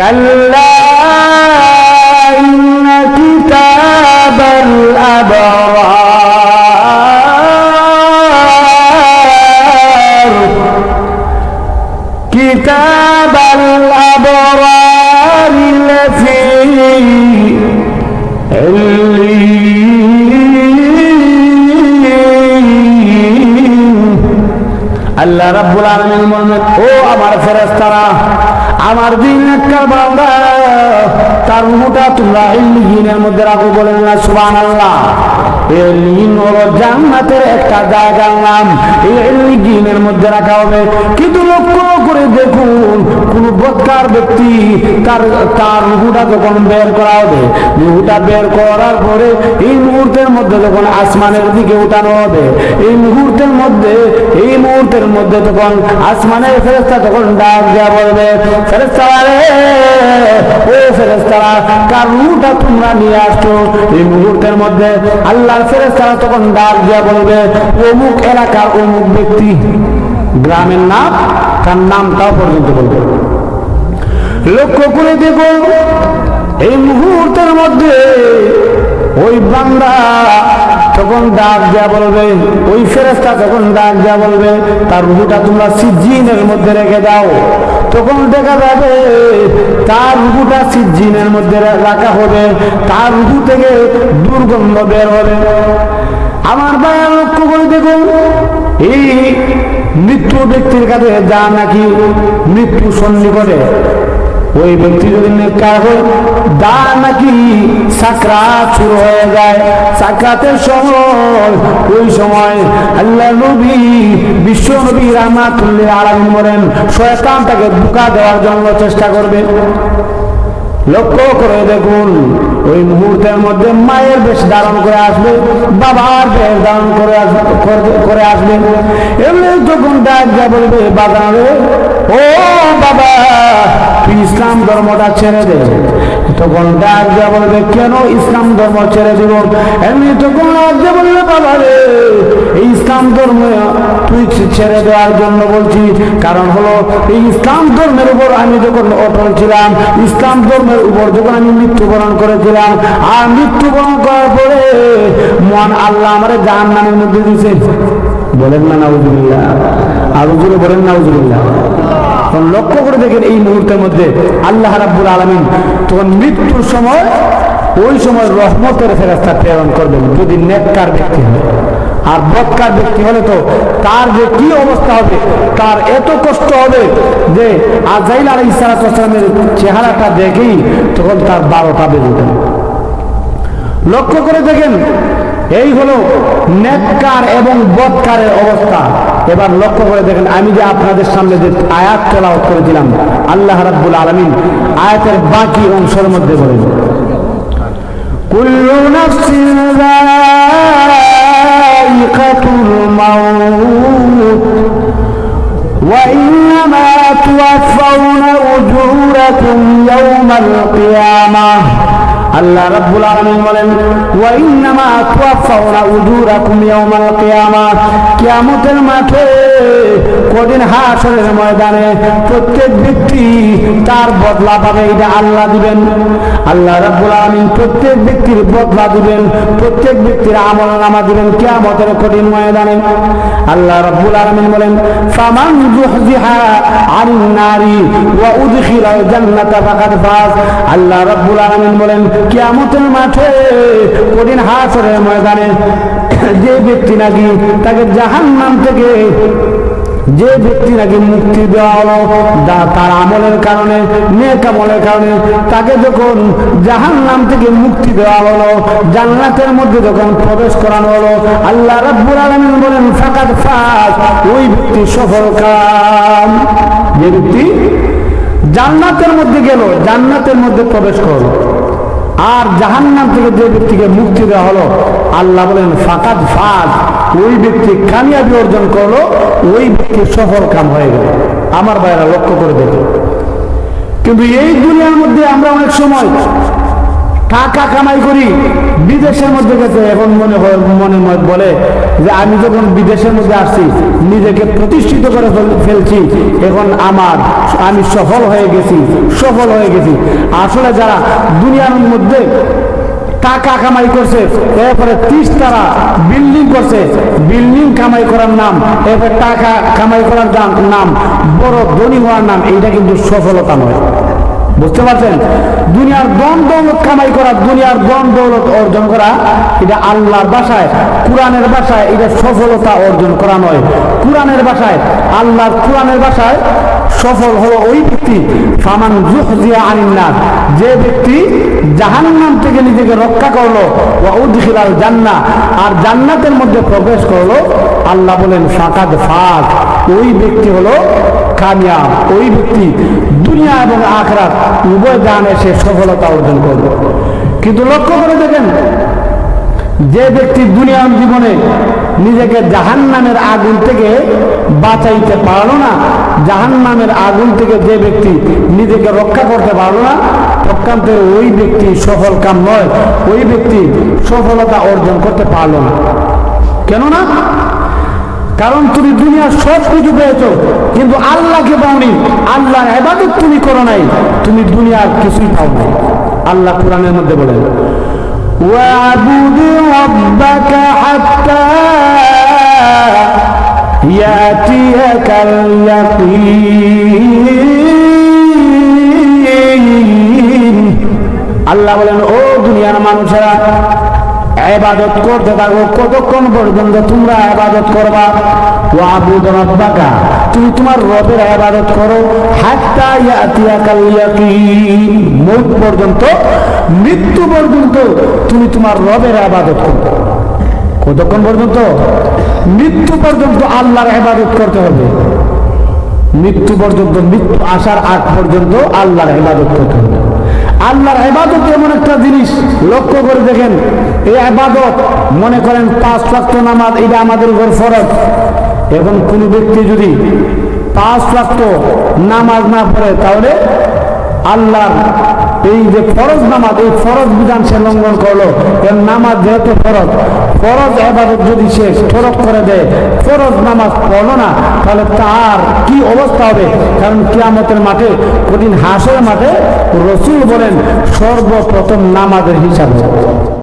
كلا إن كتاب الأبرار. كتاب الأبرار لفي علين الله رب العالمين. المؤمن أو أمر فرستراه আমার দিন একটা বান্দা, তার রূহটা তোমরা ইল্লিগিনের মধ্যে রাখো বলে না সুবান আল্লাহ জান্নাতের একটা জায়গার নাম এই মধ্যে রাখা হবে। কিন্তু লক্ষ্য করে বৎকার ব্যক্তি তার তার রুহুটা যখন বের করা হবে, রুহুটা বের করার পরে এই মুহূর্তের মধ্যে যখন আসমানের দিকে উঠানো হবে, এই মুহূর্তের মধ্যে, এই মুহূর্তের মধ্যে তখন আসমানের ফেরেস্তা তখন ডাক দেওয়া বলবে ফেরেস্তারা রে ও ফেরেস্তারা কার রুহুটা তোমরা নিয়ে আসছো? এই মুহূর্তের মধ্যে আল্লাহর ফেরেস্তারা তখন ডাক দেওয়া বলবে, অমুক এলাকার অমুক ব্যক্তি, গ্রামের নাম, তার নামটাও পর্যন্ত বলবে। লক্ষ্য করে দেখুন এই মুহূর্তের মধ্যে ওই বান্দা তখন ডাক দেয়া বলবে, ওই ফেরেস্তা তখন ডাক দেয়া বলবে, তার রুহুটা তোমরা সিজিনের মধ্যে রেখে দাও। তখন দেখা যাবে তার রুহুটা সিজিনের মধ্যে রাখা হবে, তার রুহু থেকে দুর্গন্ধ বের হবে। আমার ভাইয়া লক্ষ্য করে দেখুন এই মৃত্যু ব্যক্তির কাছে যা নাকি মৃত্যু সন্নিকটে। ওই ব্যক্তি যদি নেককার হয় দা নাকি সাকরাত শুরু হয়ে যায়। সাকরাতের সময়, ওই সময় আল্লাহ নবী, বিশ্ব নবী রাহমাতুল্লাহ আলামিন বলেন, শয়তান তাকে ধোঁকা দেওয়ার জন্য চেষ্টা করবে। লক্ষ্য করে দেখুন, ওই মুহূর্তের মধ্যে মায়ের বেশ ধারণ করে আসবে, বাবার বেশ ধারণ করে আসবে করে আসবে। এমনি যখন ডাক যা বলবে রে, ও বাবা তুই ইসলাম ধর্মটা ছেড়ে দে তখন ডাক যা বলবে, কেন ইসলাম ধর্ম ছেড়ে দিব? এমনি তখন ডাক যা বলবে বাবা রে। এই ইসলাম ধর্ম তুই ছেড়ে দেওয়ার জন্য বলছি। কারণ হলো, এই ইসলাম ধর্মের উপর আমি যখন অটল ছিলাম, ইসলাম ধর্মের উপর যখন আমি মৃত্যুবরণ করেছিলাম, আর মৃত্যুবরণ করার পরে মহান আল্লাহ আমার জাহান নামের মধ্যে দিয়েছে। বলেন না, নাউজুবিল্লাহ। আর উজুরে বলেন, নাউজুবিল্লাহ। তখন লক্ষ্য করে দেখেন এই মুহূর্তের মধ্যে আল্লাহ রাব্বুল আলমিন তখন মৃত্যুর সময় ওই সময় রহমতের ফেরাস্তা প্রেরণ করবেন, যদি নেককার ব্যক্তি হয়। আর বৎকার ব্যক্তি হলে তো তার যে কি অবস্থা হবে, তার এত কষ্ট হবে যে আজাইল আলাই ইসালামের চেহারাটা দেখেই তখন তার বারোটা বেজে যাবে। লক্ষ্য করে দেখেন, এই হলো নেককার এবং বৎকারের অবস্থা। এবার লক্ষ্য করে দেখেন, আমি যে আপনাদের সামনে যে আয়াত তেলাওয়াত করেছিলাম আল্লাহ রাব্বুল আলমিন আয়াতের বাকি অংশের মধ্যে বলে কুল্লু নাফসিন যায়িকাতুল মাউত, ওয়া আল্লাহ রাব্বুল আলামিন বলেন ওয়া ইন্নামা তুওয়াফাউনা উজুরাকুম ইয়াউমাল কিয়ামা। কিয়ামতের মাঠে কদিন হাসরের ময়দানে প্রত্যেক ব্যক্তি তার বদলা পাবে, এটা আল্লাহ দিবেন। আল্লাহ রাব্বুল আলামিন প্রত্যেক ব্যক্তির বদলা দিবেন, প্রত্যেক ব্যক্তির আমল নামা দিবেন কিয়ামতের কঠিন ময়দানে। আল্লাহ রাব্বুল আলামিন বলেন, ফামান জুহজিহা আনিন নারি ওয়া উদখিলাল জান্নাতা আল্লাহ রাব্বুল আলামিন বলেন, কিয়ামতের মাঠে কঠিন হাসরের ময়দানে যে ব্যক্তি নাকি তাকে জাহান নাম থেকে যে ব্যক্তি নাকি মুক্তি দেওয়া হলো তার আমলের কারণে, নেক আমলের কারণে তাকে যখন জাহান নাম থেকে মুক্তি দেওয়া হলো, জান্নাতের মধ্যে যখন প্রবেশ করানো হলো, আল্লাহ রাব্বুল আলামিন বলেন ফাকাত ফাস ওই ব্যক্তি সফল কাম। যে ব্যক্তি জান্নাতের মধ্যে গেল, জান্নাতের মধ্যে প্রবেশ করল। আর জাহান্নাম থেকে যে ব্যক্তিকে মুক্তি দেওয়া হলো, আল্লাহ বলেন ফাঁকাত ফাজ ওই ব্যক্তি কামিয়াবি অর্জন করল, ওই ব্যক্তি সফল কাম হয়ে গেল। আমার বাইরা লক্ষ্য করে দেখল কিন্তু এই দুনিয়ার মধ্যে আমরা অনেক সময় টাকা কামাই করি, বিদেশের মধ্যে গেছে, এখন মনে হয়, মনে বলে যে আমি যখন বিদেশের মধ্যে আসছি, নিজেকে প্রতিষ্ঠিত করে ফেল- ফেলছি, এখন আমার, আমি সফল হয়ে গেছি, সফল হয়ে গেছি। আসলে যারা দুনিয়ার মধ্যে টাকা কামাই করছে, এরপরে ত্রিশ তারা বিল্ডিং করছে, বিল্ডিং কামাই করার নাম, এরপরে টাকা কামাই করার নাম, বড় ধনী হওয়ার নাম, এইটা কিন্তু সফলতা নয়। বুঝতে পারছেন? দুনিয়ার দন দৌলত কামাই করা, দুনিয়ার দন দৌলত অর্জন করা, এটা আল্লাহর ভাষায় কোরআনের ভাষায় এটা সফলতা অর্জন করা নয়। কোরআনের ভাষায় আল্লাহর কোরআনের ভাষায় সফল হলো ওই ব্যক্তি, ফামান জুহজিয়া আনিন্নার। যে ব্যক্তি জাহান্নাম থেকে নিজেকে রক্ষা করল, ওয়া উদখিলাল জান্নাহ, আর জান্নাতের মধ্যে প্রবেশ করল, আল্লাহ বলেন, ফাকাদ ফাক ওই ব্যক্তি হলো কামিয়াব। ওই ব্যক্তি দুনিয়া এবং আখরাত উভয় দানে সে সফলতা অর্জন করবে। কিন্তু লক্ষ্য করে দেখেন, যে ব্যক্তি দুনিয়ার জীবনে নিজেকে জাহান নামের আগুন থেকে বাঁচাইতে পারল না জাহান নামের আগুন থেকে যে ব্যক্তি নিজেকে রক্ষা করতে পারল না প্রকান্তের ওই ব্যক্তি সফল কাম নয়, ওই ব্যক্তি সফলতা অর্জন করতে পারল না। কেননা কারণ তুমি দুনিয়ার সব কিছু পেয়েছ কিন্তু আল্লাহকে পাওনি আল্লাহর এবাদত তুমি করো নাই তুমি দুনিয়ার কিছুই পাও নাই আল্লাহ কোরআনের মধ্যে বলেন واعبد ربك حتى يأتيك اليقين আল্লাহ বলেন ও দুনিয়ার মানুষেরা এবাদত করতে থাকো, কতক্ষণ পর্যন্ত তোমরা এবাদত করবা? ও আবুদ রব্বাকা, তুমি তোমার রবের এবাদত করো, হাত্তা ইয়াতিয়াকাল ইয়াকিন। মৌত পর্যন্ত, মৃত্যু পর্যন্ত তুমি তোমার রবের এবাদত করো কতক্ষণ পর্যন্ত? মৃত্যু পর্যন্ত আল্লাহর এবাদত করতে হবে। মৃত্যু পর্যন্ত, মৃত্যু আসার আগ পর্যন্ত আল্লাহর ইবাদত করতে হবে। আল্লাহর আবাদত এমন একটা জিনিস, লক্ষ্য করে দেখেন, এই আবাদত মনে করেন পাঁচ ওয়াক্ত নামাজ, এটা আমাদের উপর ফরজ। এবং কোন ব্যক্তি যদি পাঁচ ওয়াক্ত নামাজ না পড়ে, তাহলে আল্লাহর এই যে ফরজ নামাজ, এই ফরজ বিধান সে লঙ্ঘন করল এর নামাজ যেহেতু ফরজ ফরজ এবাদত যদি সে ফরক করে দেয়, ফরজ নামাজ পড়ল না, তাহলে তার কি অবস্থা হবে কারণ কিয়ামতের মাঠে, কঠিন হাসের মাঠে রসুল বলেন, সর্বপ্রথম নামাজের হিসাব।